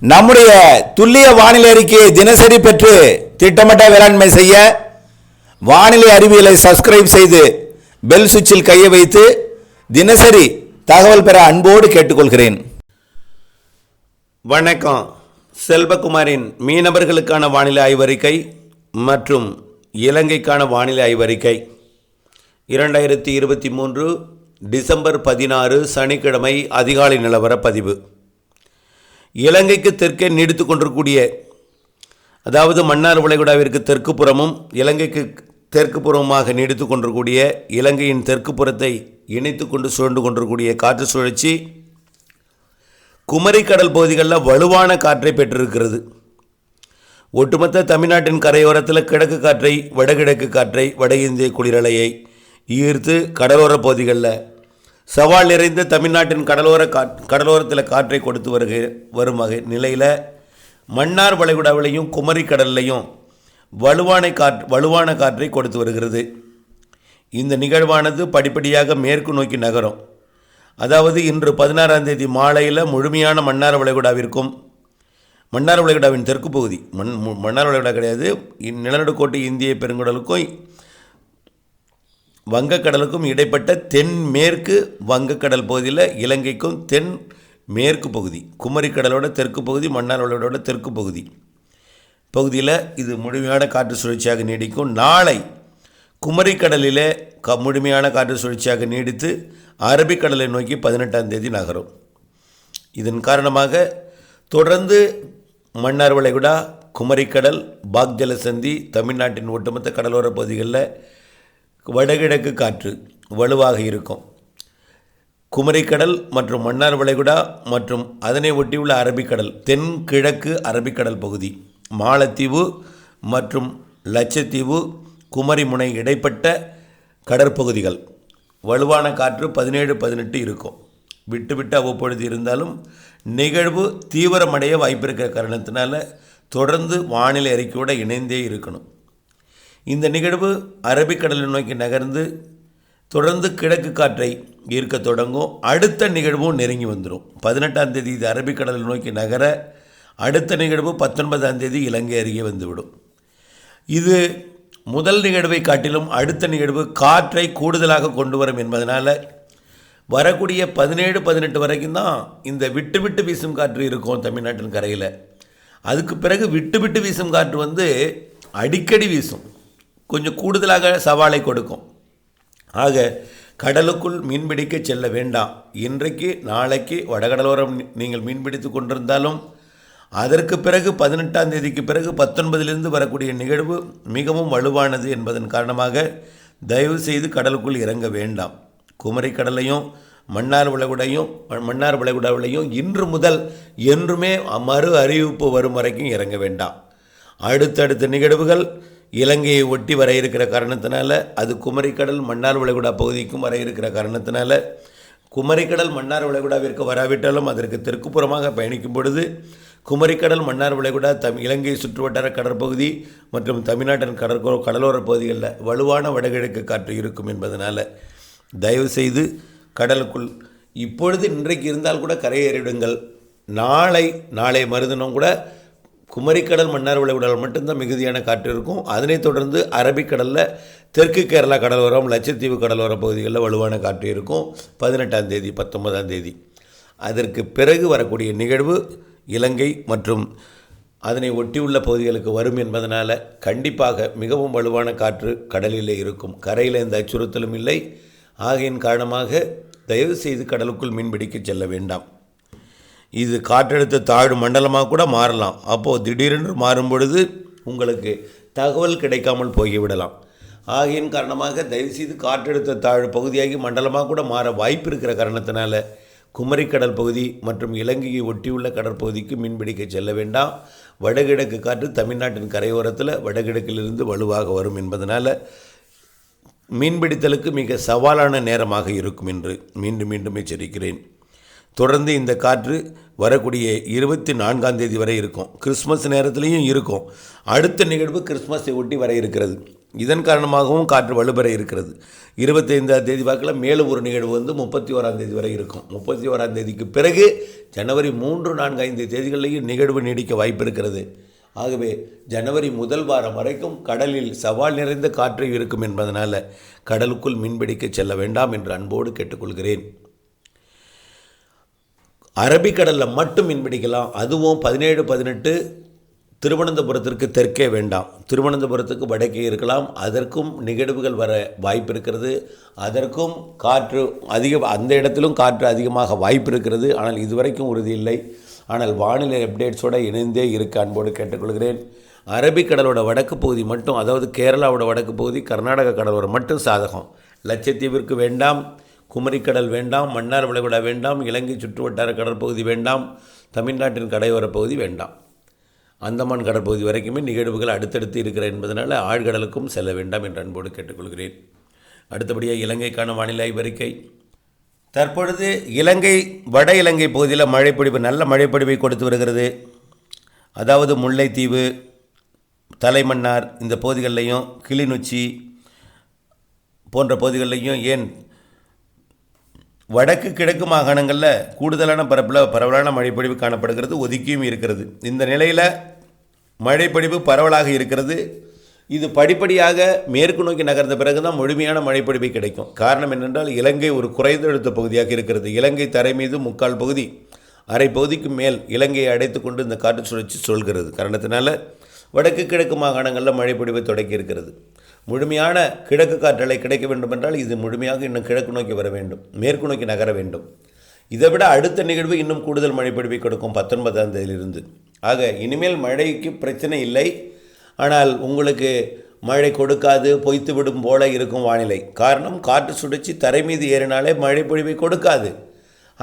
நம்முடைய துல்லிய வானிலை அறிக்கையை தினசரி பெற்று திட்டமிட்ட வேளாண்மை செய்ய வானிலை அறிவியலை சப்ஸ்கிரைப் செய்து பெல் சுவிட்சில் கையை வைத்து தினசரி தகவல் பெற அன்போடு கேட்டுக்கொள்கிறேன். வணக்கம். செல்வகுமாரின் மீனவர்களுக்கான வானிலை ஆய்வறிக்கை மற்றும் இலங்கைக்கான வானிலை ஆய்வறிக்கை இரண்டாயிரத்தி இருபத்தி மூன்று டிசம்பர் பதினாறு சனிக்கிழமை அதிகாலை நிலவர பதிவு. இலங்கைக்கு தெற்கே நீடித்து கொண்டிருக்கூடிய அதாவது மன்னார் வளைகுடாவிற்கு தெற்கு புறமும் இலங்கைக்கு தெற்கு புறமாக நீடித்து கொண்டிருக்கூடிய இலங்கையின் தெற்கு புறத்தை இணைத்து கொண்டு சுழண்டு கொண்டிருக்கூடிய காற்று சுழற்சி குமரி கடல் பகுதிகளில் வலுவான காற்றை பெற்றிருக்கிறது. ஒட்டுமொத்த தமிழ்நாட்டின் கரையோரத்தில் கிழக்கு காற்றை வடகிழக்கு காற்றை வட இந்திய குளிரலையை ஈர்த்து கடலோர பகுதிகளில் சவால் நிறைந்த தமிழ்நாட்டின் கடலோர காற் கடலோரத்தில் காற்றை கொடுத்து வருகிற வரும் வகை நிலையில் மன்னார் வளைகுடாவிலையும் குமரி கடல்லையும் வலுவான காற்று வலுவான காற்றை கொடுத்து வருகிறது. இந்த நிகழ்வானது படிப்படியாக மேற்கு நோக்கி நகரும். அதாவது இன்று பதினாறாம் தேதி மாலையில் முழுமையான மன்னார் வளைகுடாவிற்கும் மன்னார் வளைகுடாவின் தெற்கு பகுதி மண் மு- மன்னார் வளைகுடா கிடையாது இந் நிலநடுக்கோட்டு இந்திய பெருங்கடலுக்கும் வங்கக்கடலுக்கும் இடைப்பட்ட தென்மேற்கு வங்கக்கடல் பகுதியில் இலங்கைக்கும் தென் மேற்கு பகுதி குமரிக்கடலோட தெற்கு பகுதி மன்னார் தெற்கு பகுதி. பகுதியில் இது முழுமையான காற்று சுழற்சியாக நீடிக்கும். நாளை குமரிக்கடலில் க முழுமையான காற்று சுழற்சியாக நீடித்து அரபிக்கடலை நோக்கி பதினெட்டாம் தேதி நகரும். இதன் காரணமாக தொடர்ந்து மன்னார் வளைகுடா குமரிக்கடல் பாக்ஜல சந்தி தமிழ்நாட்டின் ஒட்டுமொத்த கடலோர பகுதிகளில் வடகிழக்கு காற்று வலுவாக இருக்கும். குமரிக்கடல் மற்றும் மன்னார் வளைகுடா மற்றும் அதனை ஒட்டியுள்ள அரபிக்கடல் தென்கிழக்கு அரபிக்கடல் பகுதி மாலத்தீவு மற்றும் லட்சத்தீவு குமரிமுனை இடைப்பட்ட கடற்பகுதிகள். வலுவான காற்று பதினேழு பதினெட்டு இருக்கும். விட்டு விட்டு அவ்வப்பொழுது இருந்தாலும் நிகழ்வு தீவிரமடைய வாய்ப்பிருக்கிற காரணத்தினால தொடர்ந்து வானிலை அறிக்கையோடு இணைந்தே இருக்கணும். இந்த நிகழ்வு அரபிக்கடலை நோக்கி நகர்ந்து தொடர்ந்து கிழக்கு காற்றை ஈர்க்க தொடங்கும். அடுத்த நிகழ்வும் நெருங்கி வந்துடும் பதினெட்டாம் தேதி இது அரபிக்கடலை நோக்கி நகர அடுத்த நிகழ்வு பத்தொன்பதாம் தேதி இலங்கை அருகே வந்துவிடும். இது முதல் நிகழ்வை காட்டிலும் அடுத்த நிகழ்வு காற்றை கூடுதலாக கொண்டு வரும் என்பதனால் வரக்கூடிய பதினேழு பதினெட்டு வரைக்கும் தான் இந்த விட்டு விட்டு வீசும் காற்று இருக்கும் தமிழ்நாட்டின் கரையில். அதுக்கு பிறகு விட்டு விட்டு வீசும் காற்று வந்து அடிக்கடி வீசும். கொஞ்சம் கூடுதலாக சவாலை கொடுக்கும். ஆக கடலுக்குள் மீன்பிடிக்க செல்ல வேண்டாம். இன்றைக்கு நாளைக்கு வடகடலோரம் நீங்கள் மீன்பிடித்து கொண்டிருந்தாலும் அதற்கு பிறகு பதினெட்டாம் தேதிக்கு பிறகு பத்தொன்பதிலிருந்து வரக்கூடிய நிகழ்வு மிகவும் வலுவானது என்பதன் காரணமாக தயவு செய்து கடலுக்குள் இறங்க வேண்டாம். குமரி கடலையும் மன்னார் விளைகுடையும் மன்னார் விளைகுடாவிலையும் இன்று முதல் என்றுமே மறு அறிவிப்பு வரும் வரைக்கும் இறங்க வேண்டாம். அடுத்தடுத்த நிகழ்வுகள் இலங்கையை ஒட்டி வர இருக்கிற காரணத்தினால அது குமரிக்கடல் மன்னார் விளைகுடா பகுதிக்கும் வர இருக்கிற காரணத்தினால குமரிக்கடல் மன்னார் விளைகுடாவிற்கு வராவிட்டாலும் அதற்கு தெற்குப்புறமாக பயணிக்கும் பொழுது குமரிக்கடல் மன்னார் வளைகுடா தம் இலங்கை சுற்றுவட்டார கடற்பகுதி மற்றும் தமிழ்நாட்டின் கடற்கோ கடலோர பகுதிகளில் வலுவான வடகிழக்கு காற்று இருக்கும் என்பதனால் தயவுசெய்து கடலுக்குள் இப்பொழுது இன்றைக்கு இருந்தால் கூட கரையேறிவிடுங்கள் நாளை நாளை மறுதினம் கூட குமரிக்கடல் மன்னார் உடல் மட்டும்தான் மிகுதியான காற்று இருக்கும். அதனைத் தொடர்ந்து அரபிக்கடலில் தெற்கு கேரளா கடலோரம் லட்சத்தீவு கடலோர பகுதிகளில் வலுவான காற்று இருக்கும். பதினெட்டாம் தேதி பத்தொன்பதாம் தேதி. அதற்கு பிறகு வரக்கூடிய நிகழ்வு இலங்கை மற்றும் அதனை ஒட்டியுள்ள பகுதிகளுக்கு வரும் என்பதனால் கண்டிப்பாக மிகவும் வலுவான காற்று கடலிலே இருக்கும். கரையில் எந்த அச்சுறுத்தலும் இல்லை. ஆகையின் காரணமாக தயவு செய்து கடலுக்குள் மீன்பிடிக்க செல்ல வேண்டாம். இது காற்றழுத்த தாழ்வு மண்டலமாக கூட மாறலாம். அப்போது திடீரென்று மாறும் பொழுது உங்களுக்கு தகவல் கிடைக்காமல் போய்விடலாம். ஆகையின் காரணமாக தயவுசெய்து காற்றழுத்த தாழ்வு பகுதியாகி மண்டலமாக கூட மாற வாய்ப்பு இருக்கிற காரணத்தினால குமரிக்கடல் பகுதி மற்றும் இலங்கையை ஒட்டியுள்ள கடற்பகுதிக்கு மீன்பிடிக்க செல்ல வேண்டாம். வடகிழக்கு காற்று தமிழ்நாட்டின் கரையோரத்தில் வடகிழக்கிலிருந்து வலுவாக வரும் என்பதனால் மீன்பிடித்தலுக்கு மிக சவாலான நேரமாக இருக்கும் என்று மீண்டும் மீண்டும் எச்சரிக்கிறேன். தொடர்ந்து இந்த காற்று வரக்கூடிய இருபத்தி நான்காம் தேதி வரை இருக்கும். கிறிஸ்மஸ் நேரத்துலேயும் இருக்கும். அடுத்த நிகழ்வு கிறிஸ்மஸை ஒட்டி வர இருக்கிறது. இதன் காரணமாகவும் காற்று வலுப்பெற இருக்கிறது. இருபத்தைந்தாம் தேதி வாக்கில் மேலும் ஒரு நிகழ்வு வந்து முப்பத்தி ஓராம் தேதி வரை இருக்கும். முப்பத்தி ஓராம் தேதிக்கு பிறகு ஜனவரி மூன்று நான்கு ஐந்து தேதிகளிலேயும் நிகழ்வு நீடிக்க வாய்ப்பு இருக்கிறது. ஆகவே ஜனவரி முதல் வாரம் வரைக்கும் கடலில் சவால் நிறைந்த காற்று இருக்கும் என்பதனால் கடலுக்குள் மீன்பிடிக்க செல்ல வேண்டாம் என்று அன்போடு கேட்டுக்கொள்கிறேன். அரபிக்கடலில் மட்டும் மீன் பிடிக்கலாம். அதுவும் பதினேழு பதினெட்டு திருவனந்தபுரத்திற்கு தெற்கே வேண்டாம். திருவனந்தபுரத்துக்கு வடக்கே இருக்கலாம். அதற்கும் நிகழ்வுகள் வர வாய்ப்பு இருக்கிறது. அதற்கும் காற்று அதிக அந்த இடத்திலும் காற்று அதிகமாக வாய்ப்பு இருக்கிறது. ஆனால் இதுவரைக்கும் உறுதி இல்லை. ஆனால் வானிலை அப்டேட்ஸோடு இணைந்தே இருக்க அன்போடு கேட்டுக்கொள்கிறேன். அரபிக்கடலோட வடக்கு பகுதி மட்டும் அதாவது கேரளாவோட வடக்கு பகுதி கர்நாடக கடலோரம் மட்டும் சாதகம். லட்சத்தீவிற்கு வேண்டாம். குமரிக்கடல் வேண்டாம் மன்னார் வளைகுடா வேண்டாம் இலங்கை சுற்றுவட்டார கடற்பகுதி வேண்டாம் தமிழ்நாட்டின் கடையோரப் பகுதி வேண்டாம். அந்தமான் கடற்பகுதி வரைக்குமே நிகழ்வுகள் அடுத்தடுத்து இருக்கிற என்பதனால் ஆழ்கடலுக்கும் செல்ல வேண்டாம் என்று அன்போடு கேட்டுக்கொள்கிறேன். அடுத்தபடியாக இலங்கைக்கான வானிலை ஆய்வறிக்கை தற்பொழுது இலங்கை வட இலங்கை பகுதியில் மழைப்பொழிவு நல்ல மழைப்பொழிவை கொடுத்து வருகிறது. அதாவது முல்லைத்தீவு தலைமன்னார் இந்த பகுதிகளிலையும் கிளிநொச்சி போன்ற பகுதிகளிலையும் ஏன் வடக்கு கிழக்கு மாகாணங்களில் கூடுதலான பரப்பில் பரவலான மழைப்பொழிவு காணப்படுகிறது ஒதுக்கியும் இருக்கிறது. இந்த நிலையில் மழைப்பொழிவு பரவலாக இருக்கிறது. இது படிப்படியாக மேற்கு நோக்கி நகர்ந்த பிறகு தான் முழுமையான மழைப்பொழிவு கிடைக்கும். காரணம் என்னென்றால் இலங்கை ஒரு குறைந்தெழுத்த பகுதியாக இருக்கிறது. இலங்கை தரை மீது முக்கால் பகுதி அரை பகுதிக்கு மேல் இலங்கையை அடைத்து கொண்டு இந்த காற்று சுழற்சி சொல்கிறது. காரணத்தினால வடக்கு கிழக்கு மாகாணங்களில் மழைப்பொழிவு தொடக்கி இருக்கிறது. முழுமையான கிழக்கு காற்றலை கிடைக்க வேண்டும் என்றால் இது முழுமையாக இன்னும் கிழக்கு நோக்கி வர வேண்டும் மேற்கு நோக்கி நகர வேண்டும். இதை விட அடுத்த நிகழ்வு இன்னும் கூடுதல் மழைப்பொழிவை கொடுக்கும் பத்தொன்பதாம் தேதியிலிருந்து. ஆக இனிமேல் மழைக்கு பிரச்சனை இல்லை. ஆனால் உங்களுக்கு மழை கொடுக்காது பொய்த்து விடும் போல இருக்கும் வானிலை. காரணம் காற்று சுழற்சி தரை மீது ஏறினாலே மழைப்பொழிவை கொடுக்காது.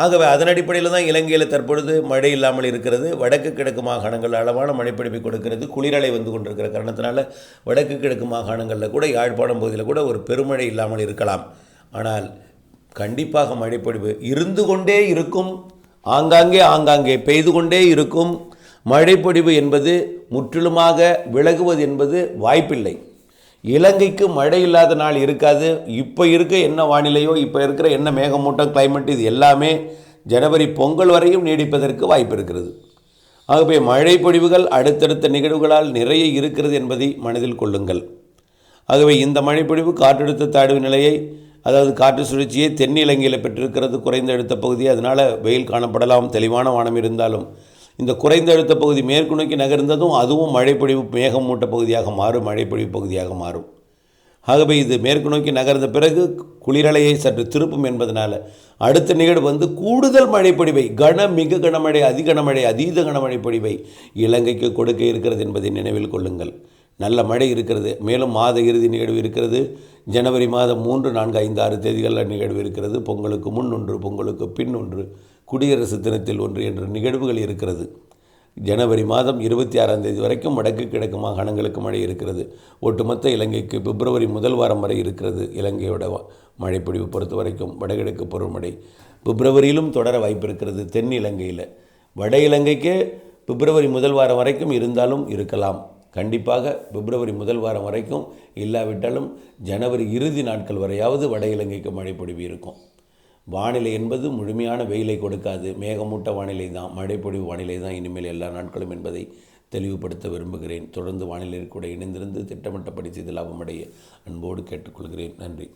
ஆகவே அதன் அடிப்படையில் தான் இலங்கையில் தற்பொழுது மழை இல்லாமல் இருக்கிறது. வடக்கு கிழக்கு மாகாணங்கள் அளவான மழைப்பிடிப்பு கொடுக்கிறது. குளிரலை வந்து கொண்டிருக்கிற காரணத்தினால வடக்கு கிழக்கு மாகாணங்களில் கூட யாழ்ப்பாணம் பகுதியில் கூட ஒரு பெருமழை இல்லாமல் இருக்கலாம். ஆனால் கண்டிப்பாக மழைப்பொழிவு இருந்து கொண்டே இருக்கும். ஆங்காங்கே ஆங்காங்கே பெய்து கொண்டே இருக்கும். மழைப்பொழிவு என்பது முற்றிலுமாக விலகுவது என்பது வாய்ப்பில்லை. இலங்கைக்கு மழை இல்லாத நாள் இருக்காது. இப்போ இருக்க என்ன வானிலையோ இப்போ இருக்கிற என்ன மேகமூட்டம் கிளைமேட் இது எல்லாமே ஜனவரி பொங்கல் வரையும் நீடிப்பதற்கு வாய்ப்பு இருக்கிறது. ஆகவே மழை பொழிவுகள் அடுத்தடுத்த நிகழ்வுகளால் நிறைய இருக்கிறது என்பதை மனதில் கொள்ளுங்கள். ஆகவே இந்த மழைப்பொழிவு காற்றழுத்த தாழ்வு நிலையை அதாவது காற்று சுழற்சியை தென் இலங்கையில் பெற்றிருக்கிறது குறைந்த அழுத்த பகுதி. அதனால் வெயில் காணப்படலாம் தெளிவான வானம் இருந்தாலும் இந்த குறைந்த அழுத்த பகுதி மேற்கு நோக்கி நகர்ந்ததும் அதுவும் மழைப்பொழிவு மேகம் மூட்ட பகுதியாக மாறும் மழைப்பொழிவு பகுதியாக மாறும். ஆகவே இது மேற்கு நோக்கி நகர்ந்த பிறகு குளிரலையை சற்று திருப்பும் என்பதனால் அடுத்த நிகழ்வு வந்து கூடுதல் மழைப்பொழிவை கன மிக கனமழை அதிகனமழை அதீத கனமழை பொழிவை இலங்கைக்கு கொடுக்க இருக்கிறது என்பதை நினைவில் கொள்ளுங்கள். நல்ல மழை இருக்கிறது. மேலும் மாத இறுதி நிகழ்வு இருக்கிறது. ஜனவரி மாதம் மூன்று நான்கு ஐந்து ஆறு தேதிகளில் நிகழ்வு இருக்கிறது. பொங்கலுக்கு முன் ஒன்று பொங்கலுக்கு பின் ஒன்று குடியரசு தினத்தில் ஒன்று என்ற நிகழ்வுகள் இருக்கிறது. ஜனவரி மாதம் இருபத்தி ஆறாம் தேதி வரைக்கும் வடக்கு கிழக்கு மாகாணங்களுக்கு மழை இருக்கிறது. ஒட்டுமொத்த இலங்கைக்கு பிப்ரவரி முதல் வாரம் வரை இருக்கிறது. இலங்கையோட மழைப்பொழிவு பொறுத்த வரைக்கும் வடகிழக்கு பருவமழை. பிப்ரவரியிலும் தொடர வாய்ப்பு இருக்கிறது தென் இலங்கையில். வட இலங்கைக்கு பிப்ரவரி முதல் வாரம் வரைக்கும் இருந்தாலும் இருக்கலாம். கண்டிப்பாக பிப்ரவரி முதல் வாரம் வரைக்கும் இல்லாவிட்டாலும் ஜனவரி இறுதி நாட்கள் வரையாவது வட இலங்கைக்கு மழைப்பொழிவு இருக்கும் வானிலை என்பது முழுமையான வெயிலை கொடுக்காது. மேகமூட்ட வானிலை தான் மழைப்பொழிவு வானிலை தான் இனிமேல் எல்லா நாட்களும் என்பதை தெளிவுபடுத்த விரும்புகிறேன். தொடர்ந்து வானிலை கூட இணைந்திருந்து திட்டமிட்டபடி செய்து லாபமடைய அன்போடு கேட்டுக்கொள்கிறேன். நன்றி.